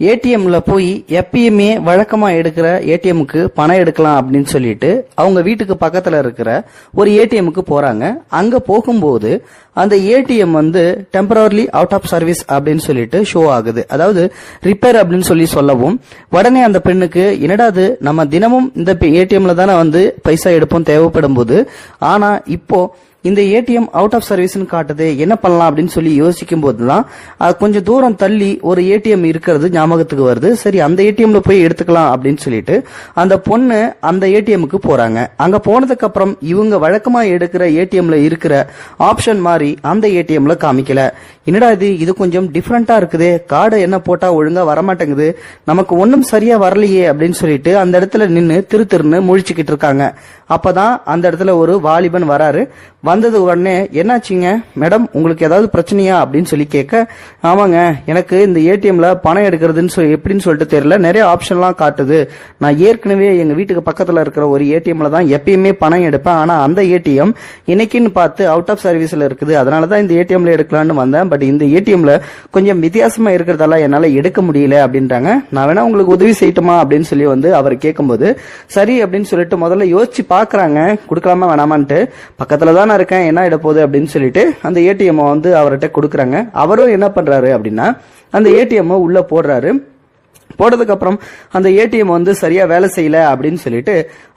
ஏடிஎம்ல போய் எப்பயுமே வழக்கமா எடுக்கிற ஏடிஎம்க்கு பணம் எடுக்கலாம் அப்படின்னு சொல்லிட்டு அவங்க வீட்டுக்கு பக்கத்துல இருக்கிற ஒரு ஏடிஎம்க்கு போறாங்க. அங்க போகும்போது அந்த ஏடிஎம் வந்து டெம்பரரிலி அவுட் ஆஃப் சர்வீஸ் அப்படின்னு சொல்லிட்டு ஷோ ஆகுது. அதாவது ரிப்பேர் அப்படின்னு சொல்லி சொல்லவும் உடனே அந்த பெண்ணுக்கு என்னடாது நம்ம தினமும் இந்த ஏடிஎம்ல தானே வந்து பைசா எடுப்போம் தேவைப்படும் போது ஆனா இப்போ இந்த ஏடிஎம் அவுட் ஆஃப் சர்வீஸ்னு காட்டுது என்ன பண்ணலாம் அப்படின்னு சொல்லி யோசிக்கும் போது தான் கொஞ்சம் தூரம் தள்ளி ஒரு ஏடிஎம் இருக்கிறது ஞாபகத்துக்கு வருது. சரி அந்த ஏடிஎம்ல போய் எடுத்துக்கலாம் அப்படின்னு சொல்லிட்டு அந்த பொண்ணு அந்த ஏடிஎம்க்கு போறாங்க. அங்க போனதுக்கு அப்புறம் இவங்க வழக்கமா எடுக்கிற ஏடிஎம்ல இருக்கிற ஆப்ஷன் மாதிரி அந்த ஏடிஎம்ல காமிக்கல. என்னடா இது? இது கொஞ்சம் டிஃப்ரெண்டா இருக்குது. கார்டு என்ன போட்டா ஒழுங்கா வரமாட்டேங்குது. நமக்கு ஒன்றும் சரியா வரலையே அப்படின்னு சொல்லிட்டு அந்த இடத்துல நின்று திரு திருன்னு முழிச்சுக்கிட்டு இருக்காங்க. அப்பதான் அந்த இடத்துல ஒரு வாலிபன் வராரு. வந்தது உடனே என்னாச்சுங்க? மேடம் உங்களுக்கு ஏதாவது பிரச்சனையா? அப்படின்னு சொல்லி கேட்க ஆமாங்க எனக்கு இந்த ஏடிஎம்ல பணம் எடுக்கிறதுன்னு சொல்லி எப்படின்னு சொல்லிட்டு தெரியல. நிறைய ஆப்ஷன்லாம் காட்டுது. நான் ஏற்கனவே எங்க வீட்டுக்கு பக்கத்துல இருக்கிற ஒரு ஏடிஎம்ல தான் எப்பயுமே பணம் எடுப்பேன். ஆனா அந்த ஏடிஎம் இன்னைக்குன்னு பார்த்து அவுட் ஆஃப் சர்வீஸ்ல இருக்குது. அதனால தான் இந்த ஏடிஎம்ல எடுக்கலாம்னு வந்தேன். பட் இந்த ஏடிஎம்ல கொஞ்சம் வித்தியாசமா இருக்கிறதால என்னால எடுக்க முடியல அப்படின்றாங்க நான் வேணா உங்களுக்கு உதவி செய்யட்டுமா? அப்படின்னு சொல்லி வந்து அவர் கேட்கும்போது சரி அப்படின்னு சொல்லிட்டு முதல்ல யோசிச்சு பாக்குறாங்க கொடுக்கலாமா வேணாமான்ட்டு. பக்கத்துல தான் தான் இருக்கேன் என்ன இட போகுது அப்படின்னு சொல்லிட்டு அந்த ஏடிஎம் வந்து அவர்கிட்ட கொடுக்குறாங்க. அவரும் என்ன பண்றாரு அப்படின்னா அந்த ஏடிஎம் உள்ள போடுறாரு. போட்டதுக்கு அப்புறம் அந்த ஏடிஎம் வந்து சரியா வேலை செய்யல அப்படின்னு சொல்லிட்டு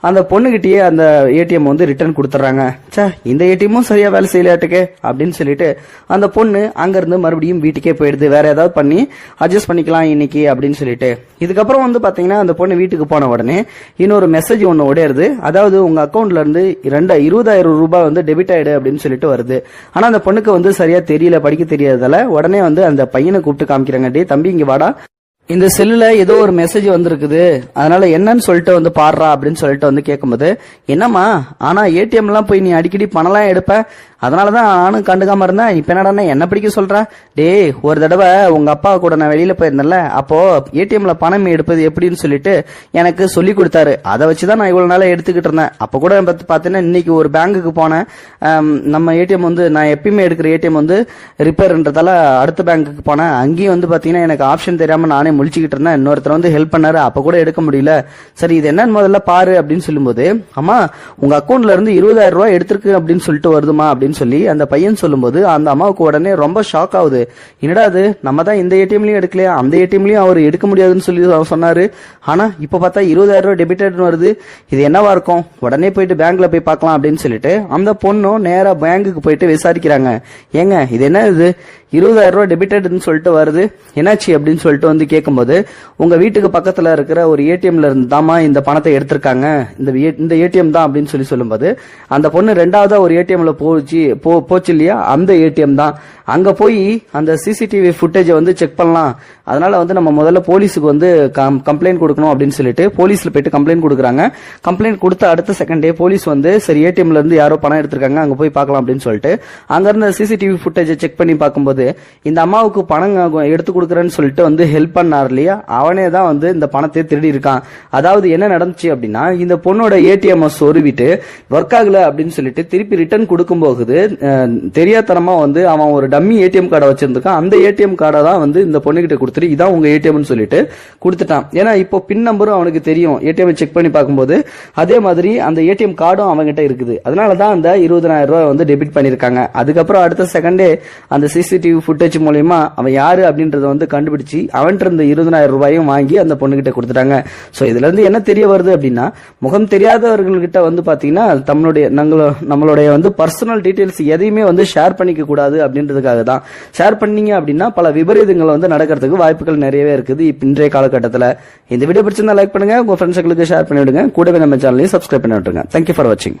அந்த பொண்ணுகிட்டயே அந்த ஏடிஎம் வந்து ரிட்டர்ன் கொடுத்துட்றாங்க சே இந்த ஏடிஎம்மும் சரியா வேலை செய்யலாட்டுக்கே அப்படின்னு சொல்லிட்டு அந்த பொண்ணு அங்கிருந்து மறுபடியும் வீட்டுக்கே போயிடுது. வேற ஏதாவது பண்ணி அட்ஜஸ்ட் பண்ணிக்கலாம் இன்னைக்கு அப்படின்னு சொல்லிட்டு. இதுக்கப்புறம் வந்து பாத்தீங்கன்னா அந்த பொண்ணு வீட்டுக்கு போன உடனே இன்னொரு மெசேஜ் ஒன்று உடையிறது அதாவது உங்க அக்கௌண்ட்ல இருந்து ரெண்டு இருபதாயிரம் ரூபாய் வந்து டெபிட் ஆயிடு அப்படின்னு சொல்லிட்டு வருது. ஆனா அந்த பொண்ணுக்கு வந்து சரியா தெரியல படிக்க தெரியாததால உடனே வந்து அந்த பையனை கூப்பிட்டு காமிக்கிறாங்க. டே தம்பி இங்க வாடா. இந்த செல்லுல ஏதோ ஒரு மெசேஜ் வந்திருக்குது. அதனால என்னன்னு சொல்லிட்டு வந்து பாடுறா அப்படின்னு சொல்லிட்டு வந்து கேட்கும்போது என்னம்மா ஆனா ஏடிஎம் எல்லாம் போய் நீ அடிக்கடி பணம்லாம் எடுப்ப? அதனாலதான் நானும் கண்டுக்காம இருந்தேன் இப்ப என்னடா என்ன பிடிக்க சொல்ற? டேய் ஒரு தடவை உங்க அப்பா கூட நான் வெளியில போயிருந்தேன்ல அப்போ ஏடிஎம்ல பணம் எடுப்பது எப்படின்னு சொல்லிட்டு எனக்கு சொல்லி கொடுத்தாரு. அதை வச்சுதான் நான் இவ்வளவு நாளா எடுத்துக்கிட்டு இருந்தேன். அப்ப கூட பார்த்து பாத்தீங்கன்னா இன்னைக்கு ஒரு பேங்குக்கு போனேன். நம்ம ஏடிஎம் வந்து நான் எப்பயுமே எடுக்கிற ஏடிஎம் வந்து ரிப்பேர்ன்றதால அடுத்த பேங்குக்கு போனேன். அங்கேயும் வந்து பாத்தீங்கன்னா எனக்கு ஆப்ஷன் தெரியாம நானே முழிச்சுக்கிட்டு இருந்தேன் இன்னொருத்தர் வந்து ஹெல்ப் பண்ணாரு. அப்ப கூட எடுக்க முடியல. சரி இது என்னன்னு முதல்ல பாரு அப்படின்னு சொல்லும்போது அம்மா உங்க அக்கௌண்ட்ல இருந்து இருபதாயிரம் ரூபாய் எடுத்திருக்கு அப்படின்னு சொல்லிட்டு வருதுமா அப்படின்னு சொல்லி அந்த பையன் சொல்லும்போது அந்த அம்மாவுக்கு உடனே ரொம்ப ஷாக் ஆகுது. என்னடா அது நம்ம தான் இந்த ஏடிஎம்லயும் எடுக்கலையா? அந்த ஏடிஎம்லயும் அவர் எடுக்க முடியாதுன்னு சொல்லி அவர் சொன்னாரு. ஆனா இப்ப பார்த்தா இருபதாயிரம் ரூபாய் டெபிட்டட்னு வருது. இது என்னவா இருக்கும்? உடனே போயிட்டு பேங்க்ல போய் பார்க்கலாம் அப்படின்னு சொல்லிட்டு அந்த பொண்ணும் நேரா பேங்குக்கு போயிட்டு விசாரிக்கிறாங்க. ஏங்க இது என்ன இது? இருபதாயிரம் ரூபாய் டெபிட்டட்னு சொல்லிட்டு வருது. என்னாச்சு அப்படின்னு சொல்லிட்டு வந்து கேட்கும்போது உங்க வீட்டுக்கு பக்கத்துல இருக்கிற ஒரு ஏடிஎம்ல இருந்து தாமா இந்த பணத்தை எடுத்திருக்காங்க. இந்த இந்த ஏடிஎம் தான் அப்படின்னு சொல்லி சொல்லும்போது அந்த பொண்ணு ரெண்டாவதா ஒரு ஏடிஎம்ல போச்சு போ போச்சு இல்லையா? அந்த ஏடிஎம் தான். அங்க போய் அந்த சிசிடிவி ஃபுட்டேஜை வந்து செக் பண்ணலாம். அதனால வந்து நம்ம முதல்ல போலீஸுக்கு வந்து கம்ப்ளைண்ட் கொடுக்கணும் அப்படின்னு சொல்லிட்டு போலீஸ்ல போயிட்டு கம்ப்ளைண்ட் கொடுக்குறாங்க. கம்ப்ளைண்ட் கொடுத்த அடுத்த செகண்ட் டே போலீஸ் வந்து சரி ஏடிஎம்ல இருந்து யாரோ பணம் எடுத்திருக்காங்க அங்க போய் பார்க்கலாம் அப்படின்னு சொல்லிட்டு அங்க இருந்த சிசிடிவி ஃபுட்டேஜை செக் பண்ணி பார்க்கும்போது இந்த அம்மாவுக்கு பணம் எடுத்து கொடுக்குறேன்னு சொல்லிட்டு வந்து ஹெல்ப் பண்ண பண்ணார் இல்லையா? அவனே தான் வந்து இந்த பணத்தை திருடி இருக்கான் அதாவது என்ன நடந்துச்சு அப்படின்னா இந்த பொண்ணோட ஏடிஎம் சொருவிட்டு ஒர்க் ஆகல அப்படின்னு சொல்லிட்டு திருப்பி ரிட்டர்ன் கொடுக்கும் போகுது தெரியாதனமா வந்து அவன் ஒரு டம்மி ஏடிஎம் கார்டை வச்சிருந்திருக்கான். அந்த ஏடிஎம் கார்டை தான் வந்து இந்த பொண்ணுகிட்ட கொடுத்துட்டு இதான் உங்க ஏடிஎம்னு சொல்லிட்டு கொடுத்துட்டான். ஏன்னா இப்போ பின் நம்பரும் அவனுக்கு தெரியும். ஏடிஎம் செக் பண்ணி பார்க்கும்போது அதே மாதிரி அந்த ஏடிஎம் கார்டும் அவன்கிட்ட இருக்குது. அதனால தான் அந்த இருபதனாயிரம் ரூபாய் வந்து டெபிட் பண்ணியிருக்காங்க. அதுக்கப்புறம் அடுத்த செகண்டே அந்த சிசிடிவி ஃபுட்டேஜ் மூலயமா அவன் யாரு அப்படின்றத வந்து கண்டுபிடிச்சு அவன்கிட்ட இருந்த இருபதனாயிரம் ரூபாயும் வாங்கி அந்த பொண்ணுகிட்ட கொடுத்துட்டாங்க. ஸோ இதுல இருந்து என்ன தெரிய வருது அப்படின்னா முகம் தெரியாதவர்கள்கிட்ட வந்து பாத்தீங்கன்னா நம்மளுடைய நாங்களோ நம்மளுடைய வந்து பர்சனல் டீடைல்ஸ் எதையுமே வந்து ஷேர் பண்ணிக்க கூடாது அப்படின்றதுக்காக தான். ஷேர் பண்ணீங்க அப்படின்னா பல விபரீதங்கள் வந்து நடக்கிறதுக்கு வாய்ப்புகள் நிறையவே இருக்குது. இன்றைய காலகட்டத்தில். இந்த வீடியோ பிடிச்சிருந்தா லைக் பண்ணுங்க. உங்க ஃப்ரெண்ட்ஸுக்கு ஷேர் பண்ணிவிடுங்க. கூடவே நம்ம சேனலையும் சப்ஸ்கிரைப் பண்ணி விட்டுருங்க தேங்க்யூ ஃபார் வாட்சிங்